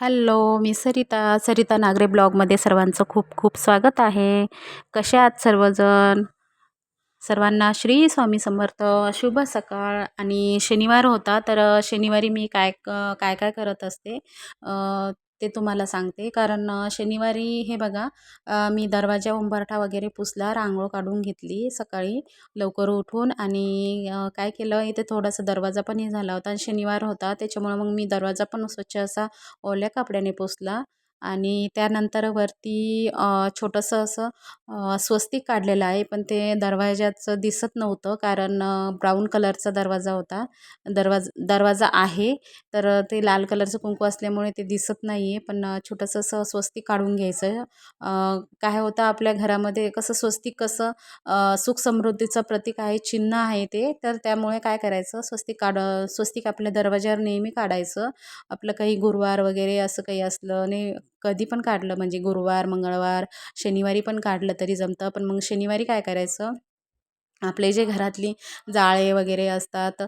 Hello मी सरिता सरिता नागरे ब्लॉगमध्ये सर्वांचं खूप खूप स्वागत आहे. कसे आहात सर्वजण? सर्वांना श्री स्वामी समर्थ शुभ सकाळ. आणि शनिवार होता तर शनिवारी मी काय क काय काय करत असते? ते तुम्हाला सांगते. कारण शनिवारी हे बघा मी दरवाजा उंबरठा वगैरे पुसला रांगोळ काढून घेतली सकाळी लवकर उठून आणि काय केलं इथे थोडासा दरवाजा पण हे झाला होता आणि शनिवार होता. त्याच्यामुळं मग मी दरवाजा पण स्वच्छ असा ओल्या कपड्याने पुसला. आणि त्यानंतर वरती छोटंसं असं स्वस्तिक काढलेलं आहे. पण ते दरवाजाचं दिसत नव्हतं कारण ब्राऊन कलरचा दरवाजा होता. दरवाज दरवाजा आहे. तर ते लाल कलरचं कुंकू असल्यामुळे ते दिसत नाही आहे पण छोटंसं असं स्वस्तिक काढून घ्यायचं काय होतं आपल्या घरामध्ये कसं स्वस्तिक कसं सुख समृद्धीचं प्रतीक आहे चिन्ह आहे ते. तर त्यामुळे काय करायचं स्वस्तिक काढ स्वस्तिक आपल्या दरवाज्यावर नेहमी काढायचं. आपलं काही गुरुवार वगैरे असं काही असलं आणि कधी पण काढलं म्हणजे गुरुवार मंगळवार शनिवारी पण काढलं तरी जमतं. पण मग शनिवारी काय करायचं? आपले जे घरातली जाळे वगैरे असतात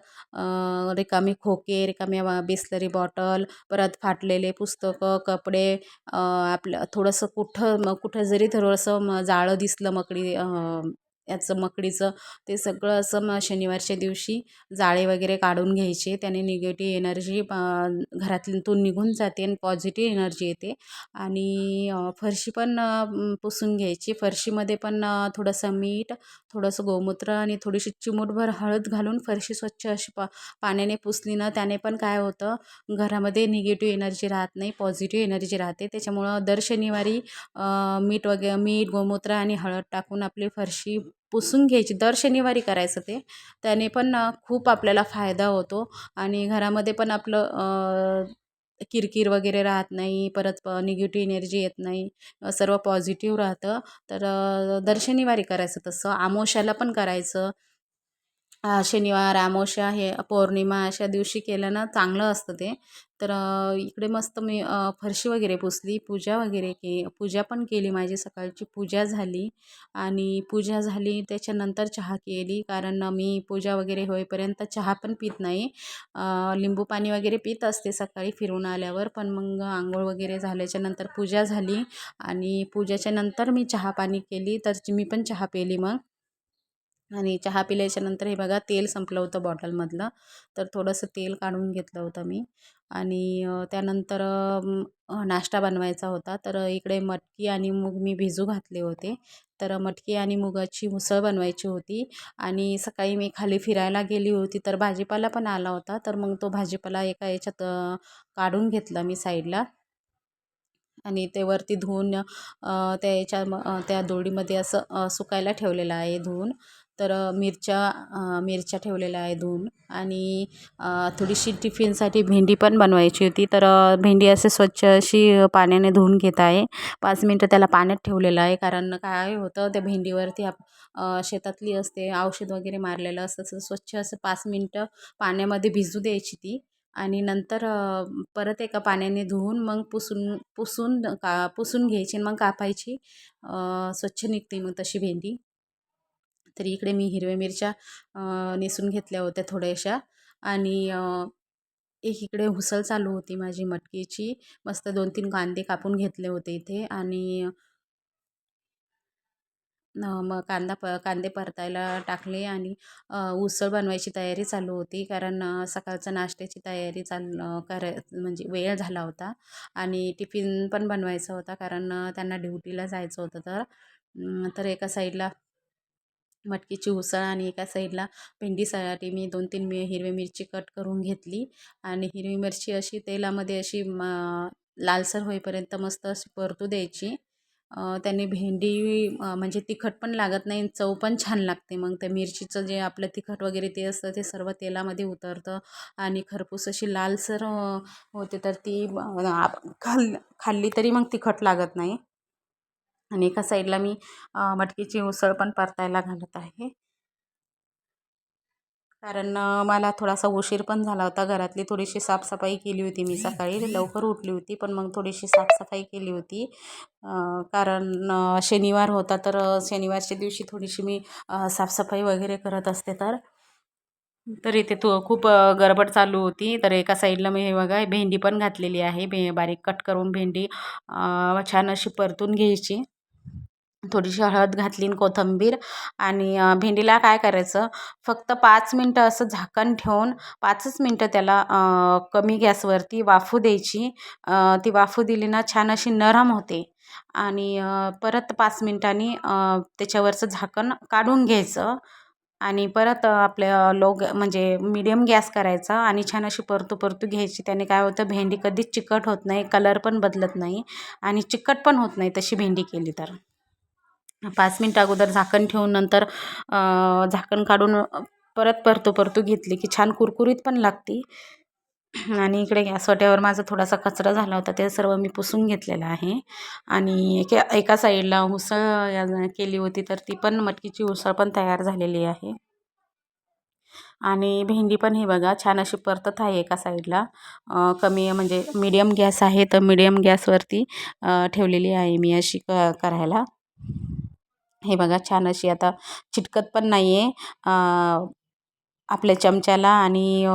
रिकामी खोके रिकाम्या बिस्लरी बॉटल परत फाटलेले पुस्तकं कपडे आपलं थोडंसं कुठं मग कुठं जरी थोडंसं जाळं दिसलं मकडी याचं मकडीचं ते सगळं असं मग शनिवारच्या दिवशी जाळे वगैरे काढून घ्यायचे. त्याने निगेटिव्ह एनर्जी घरातून निघून जाते आणि पॉझिटिव्ह एनर्जी येते. आणि फरशी पण पुसून घ्यायची. फरशीमध्ये पण थोडंसं मीठ थोडंसं गोमूत्र आणि थोडीशी चिमूटभर हळद घालून फरशी स्वच्छ अशी पा पाण्याने पुसली ना त्याने पण काय होतं घरामध्ये निगेटिव्ह एनर्जी राहत नाही पॉझिटिव्ह एनर्जी राहते. त्याच्यामुळं दर शनिवारी मीठ वगैरे मीठ गोमूत्र आणि हळद टाकून आपली फरशी पुसून घ्यायची. दर शनिवारी करायचं ते. त्याने पण खूप आपल्याला फायदा होतो. आणि घरामध्ये पण आपलं किरकिर वगैरे राहत नाही. परत प निगेटिव्ह एनर्जी येत नाही. सर्व पॉझिटिव्ह राहतं. तर दर शनिवारी करायचं तसं. आमोशाला पण करायचं. शनिवार अमावस्या हे पौर्णिमा अशा दिवशी केलं ना चांगलं असतं ते. तर इकडे मस्त मी फरशी वगैरे पुसली पूजा वगैरे के पूजा पण केली माझी सकाळची पूजा झाली. आणि पूजा झाली त्याच्यानंतर चहा केली कारण मी पूजा वगैरे होईपर्यंत चहा पण पित नाही. लिंबू पाणी वगैरे पित असते सकाळी फिरून आल्यावर पण मग आंघोळ वगैरे झाल्याच्यानंतर पूजा झाली. आणि पूजेच्या नंतर मी चहा पाणी केली तर मी पण चहा पिली मग. आणि चहा पिल्याच्यानंतर हे बघा तेल संपलं होतं बॉटलमधलं. तर थोडंसं तेल काढून घेतलं होतं मी. आणि त्यानंतर नाश्ता बनवायचा होता. तर इकडे मटकी आणि मूग मी भिजू घातले होते. तर मटकी आणि मुगाची उसळ बनवायची होती. आणि सकाळी मी खाली फिरायला गेली होती. तर भाजीपाला पण आला होता. तर मग तो भाजीपाला एका याच्यात काढून घेतला मी साईडला. आणि ते वरती धुवून त्या याच्या त्या दोडीमध्ये असं सुकायला ठेवलेलं आहे धुवून. तर मिरच्या मिरच्या ठेवलेल्या आहे धुवून आणि थोडीशी टिफिनसाठी भेंडी पण बनवायची होती. तर भेंडी असे स्वच्छ अशी पाण्याने धुवून घेत आहे. पाच मिनटं त्याला पाण्यात ठेवलेलं आहे कारण काय होतं त्या भेंडीवरती आप शेतातली असते औषध वगैरे मारलेलं असतं. स्वच्छ असं पाच मिनटं पाण्यामध्ये भिजू द्यायची ती आणि नंतर परत एका पाण्याने धुवून मग पुसून पुसून का पुसून घ्यायची मग कापायची. स्वच्छ निघते मग तशी भेंडी. तर इकडे मी हिरव्या मिरच्या नेसून घेतल्या होत्या थोड्याशा. आणि एक इकडे हुसल चालू होती माझी मटकीची. मस्त दोन तीन कांदे कापून घेतले होते इथे. आणि मग कांदा प कांदे परतायला टाकले आणि उसळ बनवायची तयारी चालू होती. कारण सकाळचं नाश्त्याची तयारी चाल कराय म्हणजे वेळ झाला होता. आणि टिफिन पण बनवायचा होता. कारण त्यांना ड्युटीला जायचं होतं तर. तर एका साईडला मटकीची उसळ आणि एका साईडला भेंडीसाठी मी दोन तीन मी हिरवी मिरची कट करून घेतली. आणि हिरवी मिरची अशी तेलामध्ये अशी लालसर होईपर्यंत मस्त अशी परतू द्यायची. त्याने भेंडी म्हणजे तिखट पण लागत नाही चव पण छान लागते. मग त्या मिरचीचं जे आपलं तिखट वगैरे ते असतं ते सर्व तेलामध्ये उतरतं आणि खरपूस अशी लालसर होते तर ती खाल खाल्ली तरी मग तिखट लागत नाही. आणि एका साईडला मी मटकीची उसळ पण परतायला घालत आहे. कारण मला थोडासा उशीर पण झाला होता. घरातली थोडीशी साफसफाई केली होती मी सकाळी. लवकर उठली होती पण मग थोडीशी साफसफाई केली होती. कारण शनिवार होता तर शनिवारच्या दिवशी थोडीशी मी साफसफाई वगैरे करत असते तर. तर इथे तू खूप गडबड चालू होती. तर एका साईडला मी हे बघा भेंडी पण घातलेली आहे. भे बारीक कट करून भेंडी छान अशी परतून घ्यायची. थोडीशी हळद घातली आणि कोथिंबीर आणि भेंडीला काय करायचं फक्त पाच मिनटं असं झाकण ठेवून पाचच मिनटं त्याला कमी गॅसवरती वाफू द्यायची. ती वाफू दिली ना छान अशी नरम होते. आणि परत पाच मिनटांनी त्याच्यावरचं झाकण काढून घ्यायचं आणि परत आपल्या लो गॅ म्हणजे मिडियम गॅस करायचा आणि छान अशी परतू परतू घ्यायची. त्याने काय होतं भेंडी कधीच चिकट होत नाही कलर पण बदलत नाही आणि चिकट पण होत नाही तशी भेंडी केली तर. पाच मिनटं अगोदर झाकण ठेवून नंतर झाकण काढून परत परतू परतू घेतली की छान कुरकुरीत पण लागते. आणि इकडे गॅस वाट्यावर माझा थोडासा कचरा झाला होता ते सर्व मी पुसून घेतलेलं आहे. आणि एका एका साईडला उसळ या केली होती तर ती पण मटकीची उसळ पण तयार झालेली आहे. आणि भेंडी पण हे बघा छान अशी परतत आहे एका साईडला. कमी म्हणजे मीडियम गॅस आहे तर मीडियम गॅसवरती ठेवलेली आहे मी अशी क करायला. हे बघा छान अशी आता चिटकत पण नाही आहे आपल्या चमच्याला आणि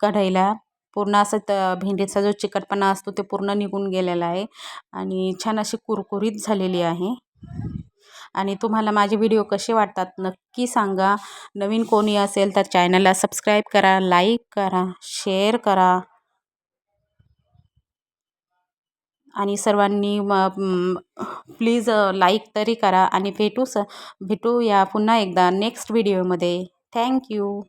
कढईला. पूर्ण असं त भेंडीचा जो चिकटपणा असतो ते पूर्ण निघून गेलेला आहे. आणि छान अशी कुरकुरीत झालेली आहे. आणि तुम्हाला माझे व्हिडिओ कसे वाटतात नक्की सांगा. नवीन कोणी असेल तर चॅनलला सबस्क्राईब करा लाईक करा शेअर करा. आणि सर्वांनी म प्लीज लाईक तरी करा आणि भेटू स भेटूया पुन्हा एकदा नेक्स्ट व्हिडिओमध्ये थँक्यू